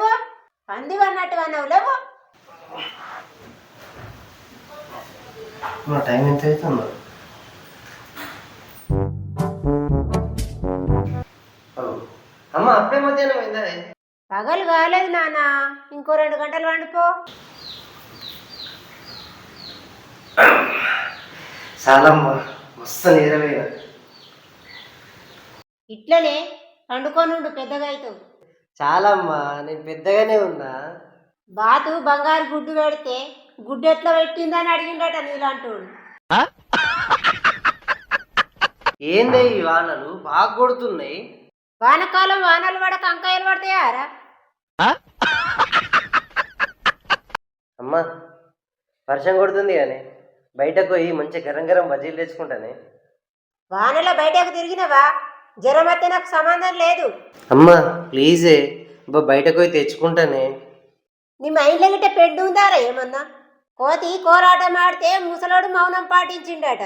లేవు? పంది అన్నట్టు టైం ఎంత అవుతుందో? అమ్మ అప్పుడే మధ్యాహ్నం పగలు కాలేదు నాన్న. ఇంకో రెండు గంటలు వండిపో చాలమ్మ మస్తు నీరమైన ఇట్లనే పండుకోనుండు పెద్దగా అవుతావు. చాలమ్మా నేను పెద్దగానే ఉన్నా. బాతు బంగారు గుడ్డు పెడితే గుడ్డు ఎట్లా పెట్టిందని అడిగిండట నీలాంటోడు. ఏందే ఈ వానలు? బాగా కొడుతున్నాయి. వానకాలం వానలు పడక అంకాయలు పడతాయారా అమ్మా వర్షం కొడుతుంది కానీ బయటకు పోయి మంచి గరం గరం బజ్జీలు తెచ్చుకుంటానే. వానలో బయటకు తిరిగినవా? జ్వరం వస్తే నాకు సంబంధం లేదు. అమ్మా ప్లీజే. బా బయటకు పోయి తెచ్చుకుంటానే. నీ మైండ్లో గిట్ట పెండు ఉందారా ఏమన్నా? కోతి కోరాటం ఆడితే ముసలోడు మౌనం పాటించిండట.